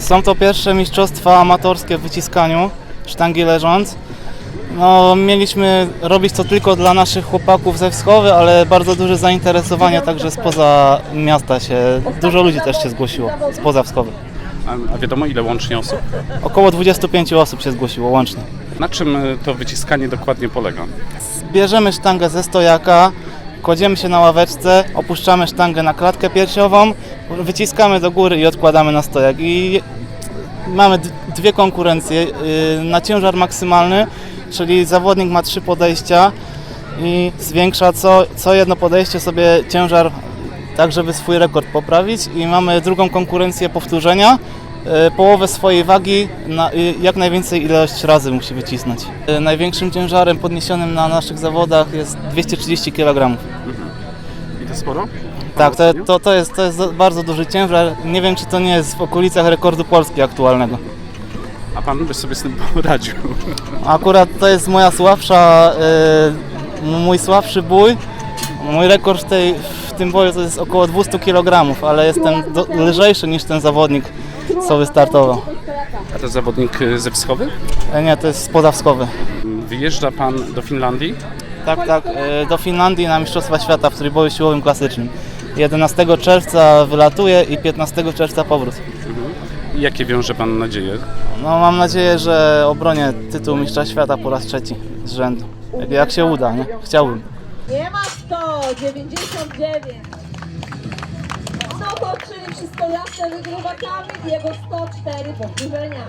Są to pierwsze mistrzostwa amatorskie w wyciskaniu sztangi leżąc. No, mieliśmy robić to tylko dla naszych chłopaków ze Wschowy, ale bardzo duże zainteresowanie także spoza miasta się, dużo ludzi też się zgłosiło spoza Wschowy. A, wiadomo ile łącznie osób? Około 25 osób się zgłosiło łącznie. Na czym y, to wyciskanie dokładnie polega? Bierzemy sztangę ze stojaka, kładziemy się na ławeczce, opuszczamy sztangę na klatkę piersiową, wyciskamy do góry i odkładamy na stojak. I mamy dwie konkurencje yy, na ciężar maksymalny, czyli zawodnik ma trzy podejścia i zwiększa co, co jedno podejście sobie ciężar tak, żeby swój rekord poprawić i mamy drugą konkurencję powtórzenia. E, Połowę swojej wagi na y, jak najwięcej ilość razy musi wycisnąć. Największym ciężarem podniesionym na naszych zawodach jest 230 kg. I to sporo? Tak, to, to, to, jest, to jest bardzo duży ciężar. Nie wiem, czy to nie jest w okolicach rekordu Polski aktualnego. A pan by sobie z tym poradził? Akurat to jest moja słabsza, e, mój słabszy bój. Mój rekord w, tej, w tym boju to jest około 200 kg, ale jestem do, lżejszy niż ten zawodnik, co wystartował. A to zawodnik y, ze Wschowy? E, Nie, to jest spodawskowy. Wyjeżdża pan do Finlandii? Tak, tak, e, do Finlandii na Mistrzostwa Świata w trójboju siłowym klasycznym. 11 czerwca wylatuje i 15 czerwca powrót. Jakie wiąże pan nadzieje? No mam nadzieję, że obronię tytuł Mistrza Świata po raz trzeci z rzędu. Jak, jak się uda, nie? Chciałbym. Nie ma 199. No to czyli wszystko jasne wygrywa Kamil i jego 104 powtórzenia.